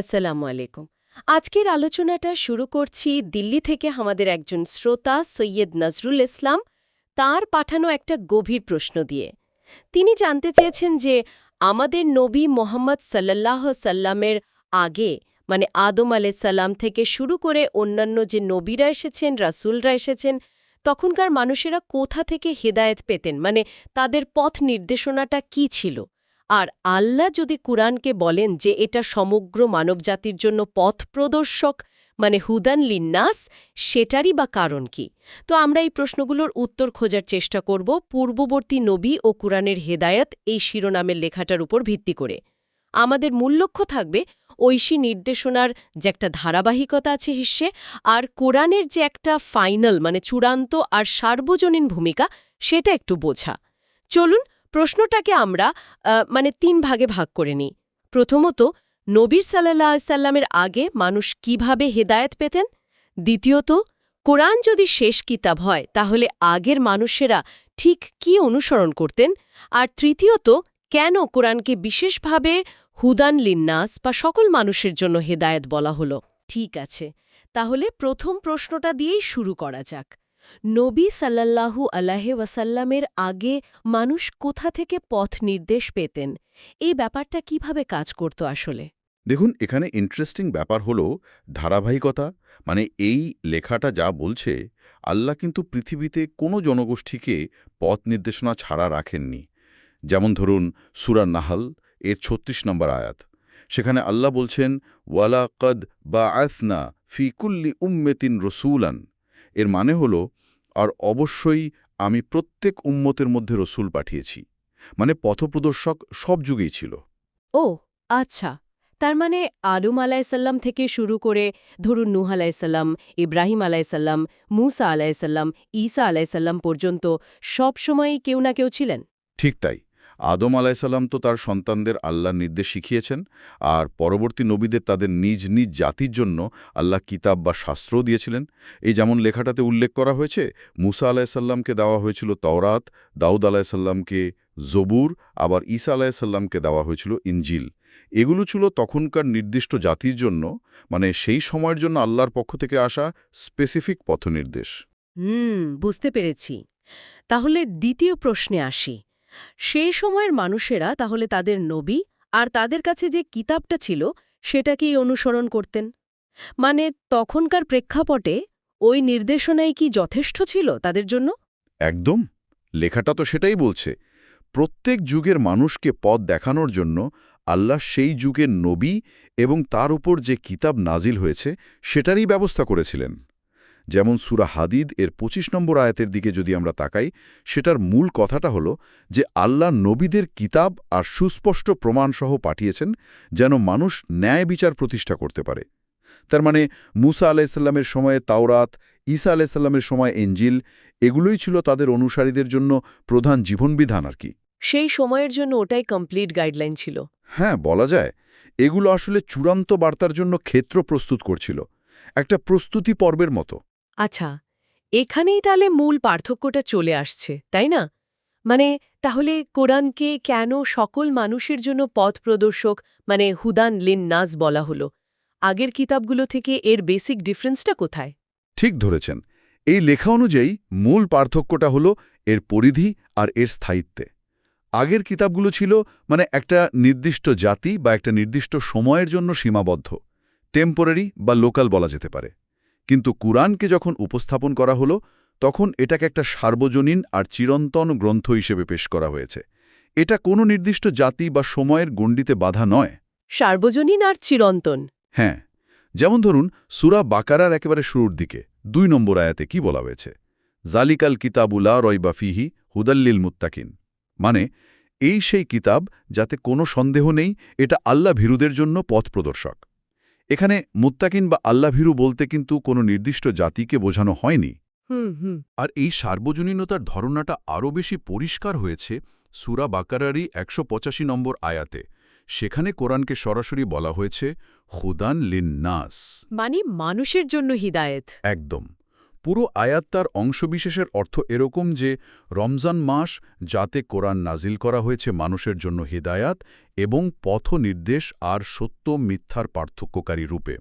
আসসালামু আলাইকুম। আজকের আলোচনাটা শুরু করছি দিল্লি থেকে আমাদের একজন শ্রোতা সৈয়দ নজরুল ইসলাম, তার পাঠানো একটা গভীর প্রশ্ন দিয়ে। তিনি জানতে চেয়েছেন যে আমাদের নবী মোহাম্মদ সাল্লাহ সাল্লামের আগে মানে আদম আলে সাল্লাম থেকে শুরু করে অন্যান্য যে নবীরা এসেছেন, রাসূলরা এসেছেন, তখনকার মানুষেরা কোথা থেকে হেদায়েত পেতেন? মানে তাদের পথ নির্দেশনাটা কি ছিল? আর আল্লাহ যদি কুরআনকে বলেন যে এটা সমগ্র মানবজাতির জন্য পথ প্রদর্শক মানে হুদান লিন্নাস, সেটারই বা কারণ কি? তো আমরা এই প্রশ্নগুলোর উত্তর খোঁজার চেষ্টা করব পূর্ববর্তী নবী ও কুরআনের হেদায়েত এই শিরোনামের লেখাটার উপর ভিত্তি করে। আমাদের মূল লক্ষ্য থাকবে ঐশী নির্দেশনার যে একটা ধারাবাহিকতা আছে হিস্যে আর কোরআনের যে একটা ফাইনাল মানে চূড়ান্ত আর সার্বজনীন ভূমিকা, সেটা একটু বোঝা। চলুন প্রশ্নটাকে আমরা মানে তিন ভাগে ভাগ করে নিই। প্রথমত, নবীর সাল্লাহ সাল্লামের আগে মানুষ কীভাবে হেদায়েত পেতেন? দ্বিতীয়ত, কোরআন যদি শেষ কিতাব হয়, তাহলে আগের মানুষেরা ঠিক কি অনুসরণ করতেন? আর তৃতীয়ত, কেন কোরআনকে বিশেষভাবে হুদান লিন্নাস বা সকল মানুষের জন্য হেদায়েত বলা হলো? ঠিক আছে, তাহলে প্রথম প্রশ্নটা দিয়েই শুরু করা যাক। নবী সাল্লাল্লাহু আলাহে ওয়াসাল্লামের আগে মানুষ কোথা থেকে পথ নির্দেশ পেতেন? এই ব্যাপারটা কীভাবে কাজ করত আসলে? দেখুন, এখানে ইন্টারেস্টিং ব্যাপার হলো ধারাবাহিকতা মানে এই লেখাটা যা বলছে, আল্লাহ কিন্তু পৃথিবীতে কোনো জনগোষ্ঠীকে পথ নির্দেশনা ছাড়া রাখেননি। যেমন ধরুন, সুরা নাহাল, এর ছত্রিশ নম্বর আয়াত। সেখানে আল্লাহ বলছেন ওয়ালা কদ বা আয়সনা ফি কুল্লি উম্মেতিন রসুলান। এর মানে হল আর অবশ্যই আমি প্রত্যেক উম্মতের মধ্যে রসুল পাঠিয়েছি। মানে পথপ্রদর্শক সব যুগেই ছিল। ও আচ্ছা। তার মানে আদম আলাইসাল্লাম থেকে শুরু করে ধরুন নুহ আলাইসাল্লাম ইব্রাহিম আলাইসাল্লাম মুসা আলাইসাল্লাম ঈসা আলাইসাল্লাম পর্যন্ত সব সময়ই কেউ না কেউ ছিলেন? ঠিক তাই। আদম আলাইসাল্লাম তো তার সন্তানদের আল্লাহর নির্দেশ শিখিয়েছেন, আর পরবর্তী নবীদের তাদের নিজ নিজ জাতির জন্য আল্লাহ কিতাব বা শাস্ত্রও দিয়েছিলেন। এই যেমন লেখাটাতে উল্লেখ করা হয়েছে, মুসা আলাইসাল্লামকে দেওয়া হয়েছিল তওরাত, দাউদ আলাইসাল্লামকে জবুর, আবার ঈসা আলাইসাল্লামকে দেওয়া হয়েছিল ইঞ্জিল এগুলো ছিল তখনকার নির্দিষ্ট জাতির জন্য মানে সেই সময়ের জন্য আল্লাহর পক্ষ থেকে আসা স্পেসিফিক পথনির্দেশ। হুম, বুঝতে পেরেছি। তাহলে দ্বিতীয় প্রশ্নে আসি। সেই সময়ের মানুষেরা তাহলে তাদের নবী আর তাদের কাছে যে কিতাবটা ছিল সেটাকেই অনুসরণ করতেন। মানে তখনকার প্রেক্ষাপটে ওই নির্দেশনাই কি যথেষ্ট ছিল তাদের জন্য? একদম। লেখাটা তো সেটাই বলছে। প্রত্যেক যুগের মানুষকে পথ দেখানোর জন্য আল্লাহ সেই যুগের নবী এবং তার উপর যে কিতাব নাজিল হয়েছে সেটারই ব্যবস্থা করেছিলেন। যেমন সুরা হাদিদ এর ২৫ নম্বর আয়াতের দিকে যদি আমরা তাকাই সেটার মূল কথাটা হলো যে আল্লাহ নবীদের কিতাব আর সুস্পষ্ট প্রমাণসহ পাঠিয়েছেন যেন মানুষ ন্যায় বিচার প্রতিষ্ঠা করতে পারে। তার মানে মুসা আলাইসাল্লামের সময়ে তাওরাত ঈসা আলাইসাল্লামের সময় এঞ্জিল এগুলোই ছিল তাদের অনুসারীদের জন্য প্রধান জীবনবিধান আর কি। সেই সময়ের জন্য ওটাই কমপ্লিট গাইডলাইন ছিল। হ্যাঁ বলা যায়। এগুলো আসলে চূড়ান্ত বার্তার জন্য ক্ষেত্র প্রস্তুত করছিল। একটা প্রস্তুতি পর্বের মতো। আচ্ছা এখানেই তাহলে মূল পার্থক্যটা চলে আসছে, তাই না? মানে তাহলে কোরআনকে কেন সকল মানুষের জন্য পথ প্রদর্শক মানে হুদান লিন নাজ বলা হলো? আগের কিতাবগুলো থেকে এর বেসিক ডিফারেন্সটা কোথায়? ঠিক ধরেছেন। এই লেখা অনুযায়ী মূল পার্থক্যটা হলো এর পরিধি আর এর স্থায়িত্বে। আগের কিতাবগুলো ছিল মানে একটা নির্দিষ্ট জাতি বা একটা নির্দিষ্ট সময়ের জন্য সীমাবদ্ধ টেম্পোরারি বা লোকাল বলা যেতে পারে। কিন্তু কুরআনকে যখন উপস্থাপন করা হলো তখন এটাকে একটা সার্বজনীন আর চিরন্তন গ্রন্থ হিসেবে পেশ করা হয়েছে। এটা কোনো নির্দিষ্ট জাতি বা সময়ের গণ্ডিতে বাধা নয়। সার্বজনীন আর চিরন্তন। হ্যাঁ যেমন ধরুন সুরা বাকারার একেবারে শুরুর দিকে দুই নম্বর আয়াতে কি বলা হয়েছে? জালিকাল কিতাবুলা রয়বা ফিহি হুদাল্লিল মুত্তাকিন। মানে এই সেই কিতাব যাতে কোনো সন্দেহ নেই এটা আল্লাহ ভীরুদের জন্য পথ প্রদর্শক। এখানে মুত্তাকিন বা আল্লাভিরু বলতে কিন্তু কোনো নির্দিষ্ট জাতিকে বোঝানো হয়নি। আর এই সার্বজনীনতার ধারণাটা আরও বেশি পরিষ্কার হয়েছে সুরা বাকারারি একশো পঁচাশি নম্বর আয়াতে। সেখানে কোরআনকে সরাসরি বলা হয়েছে খুদান লিন্নাস। মানে মানুষের জন্য হিদায়েত। একদম। পুরো আয়াত তার অংশবিশেষের অর্থ এরকম যে, রমজান মাস যাতে কোরআন নাজিল করা হয়েছে মানুষের জন্য হিদায়াত এবং পথ নির্দেশ আর সত্য মিথ্যার পার্থক্যকারী রূপে।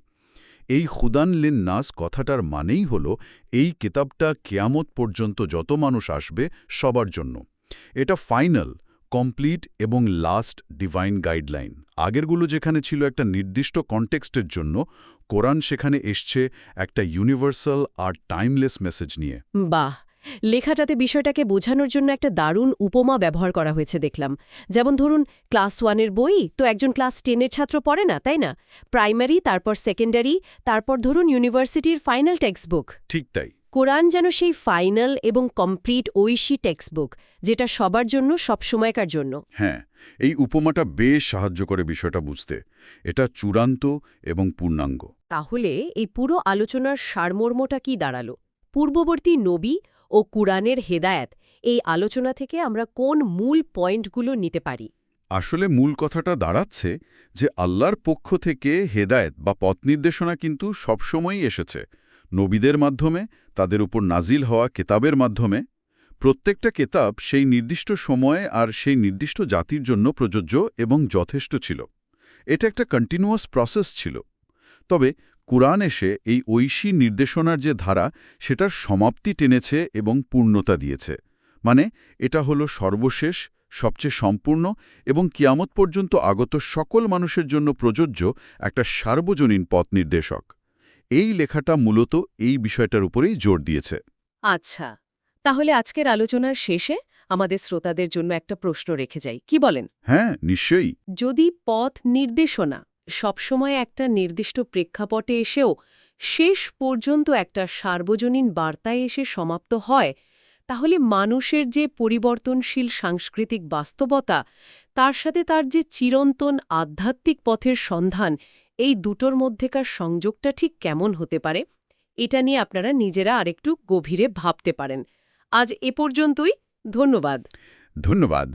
এই খুদান লিন নাস কথাটার মানেই হল, এই কিতাবটা কেয়ামত পর্যন্ত যত মানুষ আসবে সবার জন্য। এটা ফাইনাল, কমপ্লিট এবং লাস্ট ডিভাইন গাইডলাইন। আগেরগুলো যেখানে ছিল একটা নির্দিষ্ট কনটেক্সটের জন্য কোরআন সেখানে এসছে একটা ইউনিভার্সাল আর টাইমলেস মেসেজ নিয়ে। বাহ! লেখাটাতে বিষয়টাকে বোঝানোর জন্য একটা দারুণ উপমা ব্যবহার করা হয়েছে দেখলাম। যেমন ধরুন ক্লাস ওয়ানের বই তো একজন ক্লাস টেনের ছাত্র পড়ে না তাই না? প্রাইমারি তারপর সেকেন্ডারি তারপর ধরুন ইউনিভার্সিটির ফাইনাল টেক্সট বুক ঠিক তাই। কোরআন যেন সেই ফাইনাল এবং কমপ্লিট ঐশী টেক্সটবুক যেটা সবার জন্য সবসময়কার জন্য। হ্যাঁ এই উপমাটা বেশ সাহায্য করে বিষয়টা বুঝতে। এটা চূড়ান্ত এবং পূর্ণাঙ্গ। তাহলে এই পুরো আলোচনার সারমর্মটা কি দাঁড়াল? পূর্ববর্তী নবী ও কুরআনের হেদায়েত এই আলোচনা থেকে আমরা কোন মূল পয়েন্টগুলো নিতে পারি? আসলে মূল কথাটা দাঁড়াচ্ছে যে আল্লাহর পক্ষ থেকে হেদায়েত বা পথ নির্দেশনা কিন্তু সবসময়ই এসেছে। নবীদের মাধ্যমে, তাদের উপর নাজিল হওয়া কেতাবের মাধ্যমে, প্রত্যেকটা কেতাব সেই নির্দিষ্ট সময়ে আর সেই নির্দিষ্ট জাতির জন্য প্রযোজ্য এবং যথেষ্ট ছিল। এটা একটা কন্টিনিউয়াস প্রসেস ছিল। তবে কুরআন এসে এই ঐশী নির্দেশনার যে ধারা, সেটার সমাপ্তি টেনেছে এবং পূর্ণতা দিয়েছে। মানে এটা হলো সর্বশেষ, সবচেয়ে সম্পূর্ণ এবং কিয়ামত পর্যন্ত আগত সকল মানুষের জন্য প্রযোজ্য একটা সার্বজনীন পথ নির্দেশক। এই লেখাটা মূলত এই বিষয়টার উপরেই জোর দিয়েছে। আচ্ছা তাহলে আজকের আলোচনার শেষে আমাদের শ্রোতাদের জন্য একটা প্রশ্ন রেখে যাই কি বলেন? হ্যাঁ নিশ্চয়ই। যদি পথ নির্দেশনা সবসময় একটা নির্দিষ্ট প্রেক্ষাপটে এসেও শেষ পর্যন্ত একটা সার্বজনীন বার্তায় এসে সমাপ্ত হয় তাহলে মানুষের যে পরিবর্তনশীল সাংস্কৃতিক বাস্তবতা তার সাথে তার যে চিরন্তন আধ্যাত্মিক পথের সন্ধান, এই দুটোর মধ্যেকার সংযোগটা ঠিক কেমন হতে পারে, এটা নিয়ে আপনারা নিজেরা আরেকটু গভীরে ভাবতে পারেন। আজ এ পর্যন্তই, ধন্যবাদ। ধন্যবাদ।